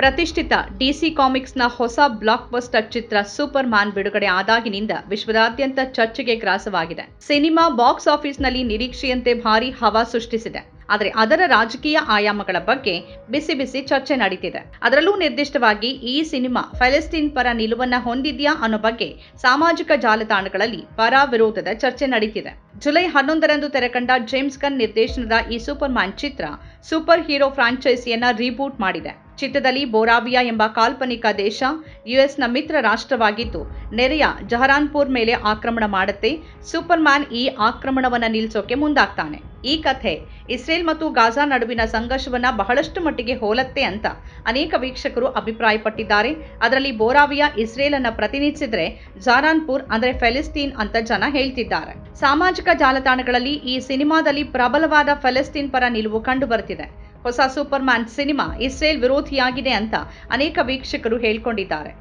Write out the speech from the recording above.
ಪ್ರತಿಷ್ಠಿತ ಡಿಸಿ ಕಾಮಿಕ್ಸ್ನ ಹೊಸ ಬ್ಲಾಕ್ ಬಸ್ಟರ್ ಚಿತ್ರ ಸೂಪರ್ ಮ್ಯಾನ್ ಬಿಡುಗಡೆ ಆದಾಗಿನಿಂದ ವಿಶ್ವದಾದ್ಯಂತ ಚರ್ಚೆಗೆ ಗ್ರಾಸವಾಗಿದೆ. ಸಿನಿಮಾ ಬಾಕ್ಸ್ ಆಫೀಸ್ನಲ್ಲಿ ನಿರೀಕ್ಷೆಯಂತೆ ಭಾರಿ ಹವಾ ಸೃಷ್ಟಿಸಿದೆ. ಆದರೆ ಅದರ ರಾಜಕೀಯ ಆಯಾಮಗಳ ಬಗ್ಗೆ ಬಿಸಿ ಬಿಸಿ ಚರ್ಚೆ ನಡೀತಿದೆ. ಅದರಲ್ಲೂ ನಿರ್ದಿಷ್ಟವಾಗಿ ಈ ಸಿನಿಮಾ ಫೆಲೆಸ್ತೀನ್ ಪರ ನಿಲುವನ್ನ ಹೊಂದಿದ್ಯಾ ಅನ್ನೋ ಬಗ್ಗೆ ಸಾಮಾಜಿಕ ಜಾಲತಾಣಗಳಲ್ಲಿ ಪರ ವಿರೋಧದ ಚರ್ಚೆ ನಡೀತಿದೆ. ಜುಲೈ ಹನ್ನೊಂದರಂದು ತೆರೆಕಂಡ ಜೇಮ್ಸ್ ಗನ್ ನಿರ್ದೇಶನದ ಈ ಸೂಪರ್ ಮ್ಯಾನ್ ಚಿತ್ರ ಸೂಪರ್ ಹೀರೋ ಫ್ರಾಂಚೈಸಿಯನ್ನ ರೀಬೂಟ್ ಮಾಡಿದೆ. ಚಿತ್ರದಲ್ಲಿ ಬೋರಾವಿಯಾ ಎಂಬ ಕಾಲ್ಪನಿಕ ದೇಶ ಯುಎಸ್ನ ಮಿತ್ರ ರಾಷ್ಟ್ರವಾಗಿದ್ದು, ನೆರೆಯ ಜಹರಾನ್ಪುರ್ ಮೇಲೆ ಆಕ್ರಮಣ ಮಾಡುತ್ತೆ ಸೂಪರ್ ಮ್ಯಾನ್ ಈ ಆಕ್ರಮಣವನ್ನು ನಿಲ್ಲಿಸೋಕೆ ಮುಂದಾಗ್ತಾನೆ. ಈ ಕಥೆ ಇಸ್ರೇಲ್ ಮತ್ತು ಗಾಜಾ ನಡುವಿನ ಸಂಘರ್ಷವನ್ನ ಬಹಳಷ್ಟು ಮಟ್ಟಿಗೆ ಹೋಲತ್ತೆ ಅಂತ ಅನೇಕ ವೀಕ್ಷಕರು ಅಭಿಪ್ರಾಯಪಟ್ಟಿದ್ದಾರೆ. ಅದರಲ್ಲಿ ಬೋರಾವಿಯಾ ಇಸ್ರೇಲ್ ಅನ್ನ ಪ್ರತಿನಿಧಿಸಿದ್ರೆ ಜಾರಾನ್ಪುರ್ ಅಂದ್ರೆ ಫೆಲಿಸ್ತೀನ್ ಅಂತ ಜನ ಹೇಳ್ತಿದ್ದಾರೆ. ಸಾಮಾಜಿಕ ಜಾಲತಾಣಗಳಲ್ಲಿ ಈ ಸಿನಿಮಾದಲ್ಲಿ ಪ್ರಬಲವಾದ ಫೆಲೆಸ್ತೀನ್ ಪರ ನಿಲುವು ಕಂಡು ಬರ್ತಿದೆ. ಹೊಸ ಸೂಪರ್ ಮ್ಯಾನ್ ಸಿನಿಮಾ ಇಸ್ರೇಲ್ ವಿರೋಧಿಯಾಗಿದೆ ಅಂತ ಅನೇಕ ವೀಕ್ಷಕರು ಹೇಳ್ಕೊಂಡಿದ್ದಾರೆ.